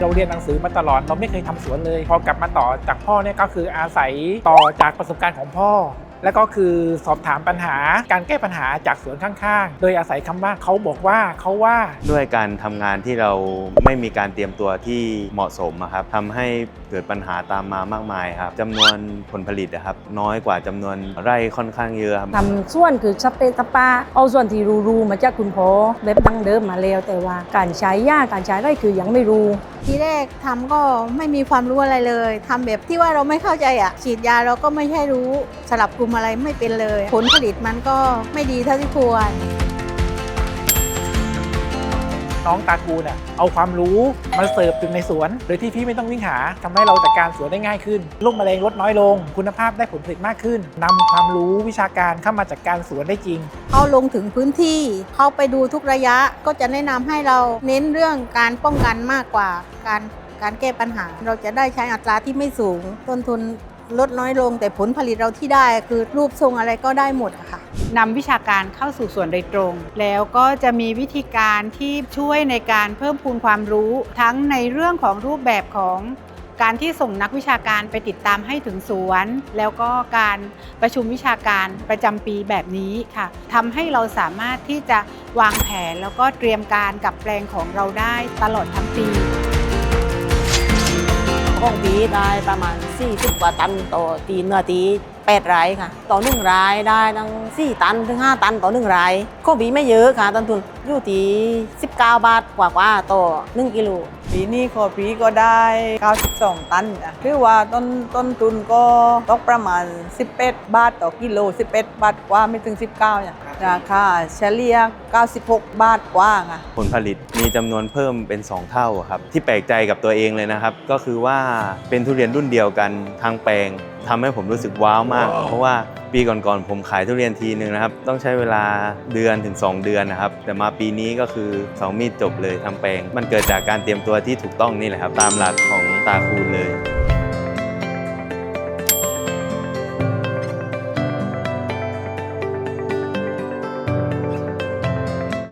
เราเรียนหนังสือมาตลอดเราไม่เคยทำสวนเลย พอกลับมาต่อจากพ่อเนี่ยก็คืออาศัยต่อจากประสบการณ์ของพ่อ แล้วก็คือสอบถามปัญหาการแก้ปัญหาจากสวนข้างๆ โดยอาศัยคำว่าเขาบอกว่าเขาว่า ด้วยการทำงานที่เราไม่มีการเตรียมตัวที่เหมาะสมอะครับทำให้เกิดปัญหาตามมามากมายครับจำนวนผลผลิตอะครับ น้อยกว่าจำนวนไร่ค่อนข้างเยอะครับ ทำส่วนคือสเปซสปา เอาส่วนที่รู้ๆมาจากคุณพ่อแบบดั้งเดิมมาแล้วแต่ว่าการใช้ยาการใช้ไรคือยังไม่รู้ ทีแรกทำก็ไม่มีความรู้อะไรเลยทำแบบที่ว่าเราไม่เข้าใจอะฉีดยาเราก็ไม่ใช่รู้สลับกลุ่มอะไรไม่เป็นเลย ผลผลิตมันก็ไม่ดีเท่าที่ควร น้องตากูเนี่ยเอาความรู้มาเสิร์ฟถึงในสวน โดยที่พี่ไม่ต้องวิ่งหาทำให้เราจัดการสวนได้ง่ายขึ้นโรคแมลงลดน้อยลง คุณภาพได้ผลผลิตมากขึ้นนำความรู้วิชาการเข้ามาจัดการสวนได้จริง เขาลงถึงพื้นที่ เขาไปดูทุกระยะก็จะแนะนำให้เราเน้นเรื่องการป้องกันมากกว่าการการแก้ปัญหา เราจะได้ใช้อัตราที่ไม่สูง ต้นทุน ลดน้อยลงแต่ผลผลิตเราที่ได้ คือรูปทรงอะไรก็ได้หมดค่ะนำวิชาการเข้าสู่ส่วนโดยตรง แล้วก็จะมีวิธีการที่ช่วยในการเพิ่มพูนความรู้ ทั้งในเรื่องของรูปแบบของการที่ส่งนักวิชาการไปติดตามให้ถึงสวน แล้วก็การประชุมวิชาการประจำปีแบบนี้ค่ะทำให้เราสามารถที่จะวางแผนแล้วก็เตรียมการกับแปลงของเราได้ตลอดทั้งปี ได้ประมาณ40กว่าตันต่อตีเนื้อตี 8ไร่ค่ะ ต่อหนึ่งไร่ได้ตั้ง4ตันถึง 5 ตันต่อหนึ่งไร่ของปีไม่เยอะค่ะต้นทุนอยู่ที่19 บาทกว่าๆต่อ 1 กิโลปีนี้ขอปีก็ได้ 92 ตันจ้ะคือว่าต้นต้นทุนก็ตกประมาณ11บาทต่อกิโล 11 บาทกว่าไม่ถึง 19เนี่ยราคาเฉลี่ย 96 บาทกว่าค่ะผลผลิตมีจำนวนเพิ่มเป็น 2 เท่าครับ ที่แปลกใจกับตัวเองเลยนะครับ ก็คือว่าเป็นทุเรียนรุ่นเดียวกันทางแปลงทำให้ผมรู้สึกว้าวมาก เพราะว่าปีก่อนๆผมขายทุเรียนทีนึงนะครับ ต้องใช้เวลาเดือนถึง 2 เดือนนะครับ แต่มาปีนี้ก็คือ2มีดจบเลยทำแปลง มันเกิดจากการเตรียมตัวที่ถูกต้องนี่แหละครับ ตามหลักของตาคูณเลย